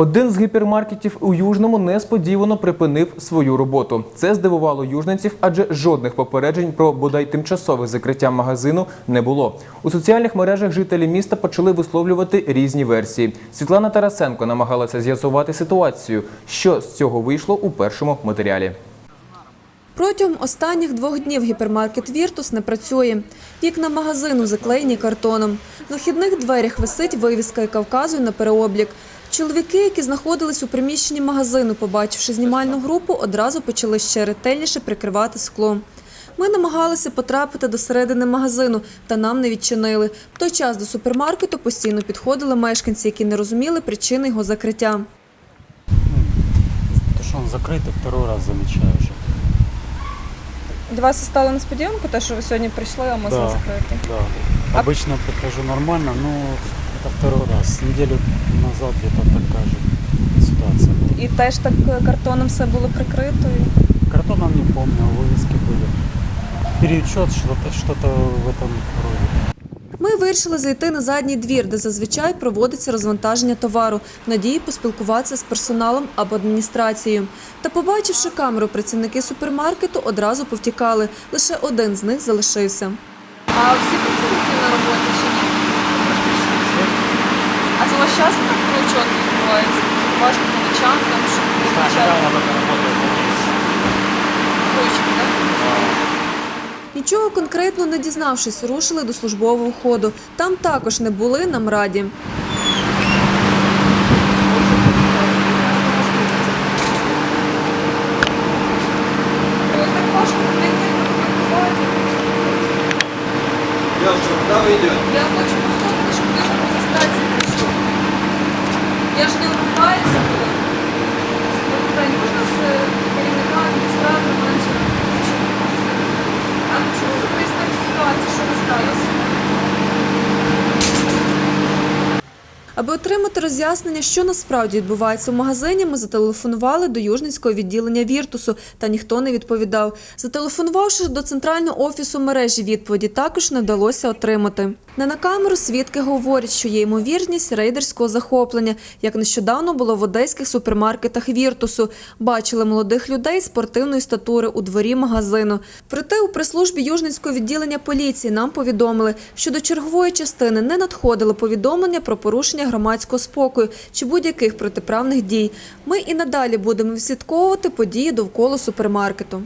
Один з гіпермаркетів у Южному несподівано припинив свою роботу. Це здивувало южненців, адже жодних попереджень про бодай тимчасове закриття магазину не було. У соціальних мережах жителі міста почали висловлювати різні версії. Світлана Тарасенко намагалася з'ясувати ситуацію. Що з цього вийшло у першому матеріалі. Протягом останніх двох днів гіпермаркет «Віртус» не працює. Вікна магазину заклеєні картоном. На вхідних дверях висить вивіска, яка вказує на переоблік. Чоловіки, які знаходились у приміщенні магазину, побачивши знімальну групу, одразу почали ще ретельніше прикривати скло. Ми намагалися потрапити до середини магазину, та нам не відчинили. В той час до супермаркету постійно підходили мешканці, які не розуміли причини його закриття. То, что он закрытый, второй раз замечаю уже. Для вас це стало несподіванку, те, що ви сьогодні прийшли, а магазин Да. закритий. Да. А- Обычно прихожу нормально, но это второй раз. Неделю назад где-то такая же ситуация. была. І теж так е, картоном все було прикрито. і- Картоном не помню, вывески были. Переучет, что-то что в этом роде. Ми вирішили зайти на задній двір, де зазвичай проводиться розвантаження товару, в надії поспілкуватися з персоналом або адміністрацією. Та, побачивши камеру, працівники супермаркету одразу повтікали. Лише один з них залишився. А всі Часто так переучет відбувається? Важко по ночам, там, щоб визначати ручки, так? Нічого конкретно не дізнавшись, рушили до службового ходу. Там також не були нам раді. Ви так важко прийти, працювати. Девушка, куда вы идете? Я хочу ситуацію, що ви сталося? Аби отримати роз'яснення, що насправді відбувається в магазині, ми зателефонували до Южницького відділення Віртусу, та ніхто не відповідав. Зателефонувавши до центрального офісу мережі, відповіді також не вдалося отримати. Не на камеру свідки говорять, що є ймовірність рейдерського захоплення, як нещодавно було в одеських супермаркетах Віртусу. Бачили молодих людей спортивної статури у дворі магазину. Проте у прес-службі Южницького відділення поліції нам повідомили, що до чергової частини не надходило повідомлення про порушення громадського спокою чи будь-яких протиправних дій. Ми і надалі будемо відслідковувати події довкола супермаркету.